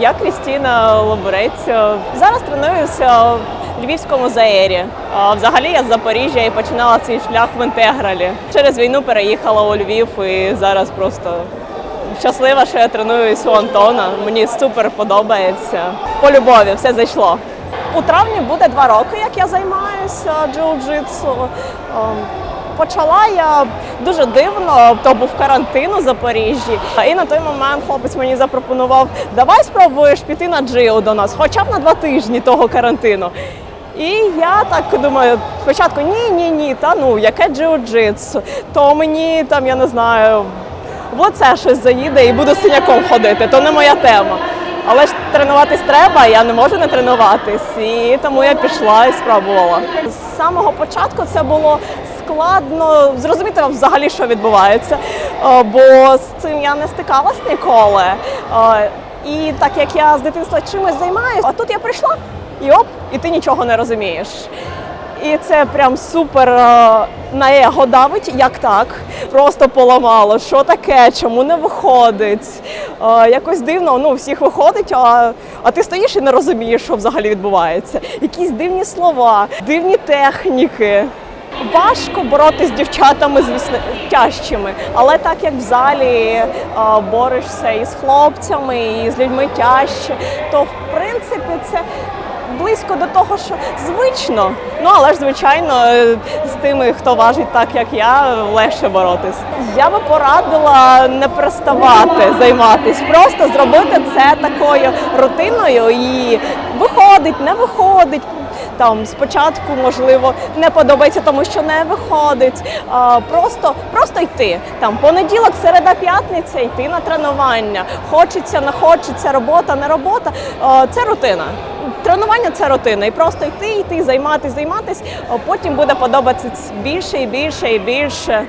Я Крістіна Лобурець. Зараз тренуюся в Львівському заері. Взагалі я з Запоріжжя і починала свій шлях в інтегралі. Через війну переїхала у Львів і зараз просто щаслива, що я тренуюсь у Антона. Мені супер подобається. По любові все зайшло. У травні буде два роки, як я займаюся джиу-джитсу. Почала я дуже дивно, то був карантин у Запоріжжі. І на той момент хлопець мені запропонував: давай спробуєш піти на джиу до нас, хоча б на два тижні того карантину. І я так думаю, спочатку ні, ні, ні, та ну яке джиу-джитсу, то мені там, я не знаю, в лице щось заїде і буду синяком ходити, то не моя тема. Але ж тренуватись треба, я не можу не тренуватись, і тому я пішла і спробувала. З самого початку це було складно зрозуміти взагалі, що відбувається, е, бо з цим я не стикалась ніколи. Е, І так як я з дитинства чимось займаюся, а тут я прийшла і оп, і ти нічого не розумієш. І це прям супер е, на его давить, як так. Просто поламало. Що таке? Чому не виходить? Якось дивно, ну, всіх виходить, а, а ти стоїш і не розумієш, що взагалі відбувається. Якісь дивні слова, дивні техніки. Важко боротися з дівчатами, звісно, тяжчими, але так як в залі борешся і з хлопцями, і з людьми тяжче, то в принципі це близько до того, що звично. Ну але ж звичайно з тими, хто важить так, як я, легше боротись. Я би порадила не переставати займатись, просто зробити це такою рутиною і виходить, не виходить. Там спочатку можливо не подобається, тому що не виходить. А, просто, просто йти. Там понеділок, середа, п'ятниця, йти на тренування. Хочеться, не хочеться, робота, не робота. А, це рутина. Тренування це рутина. І просто йти, йти, займатися, займатися. Потім буде подобатися більше і більше і більше.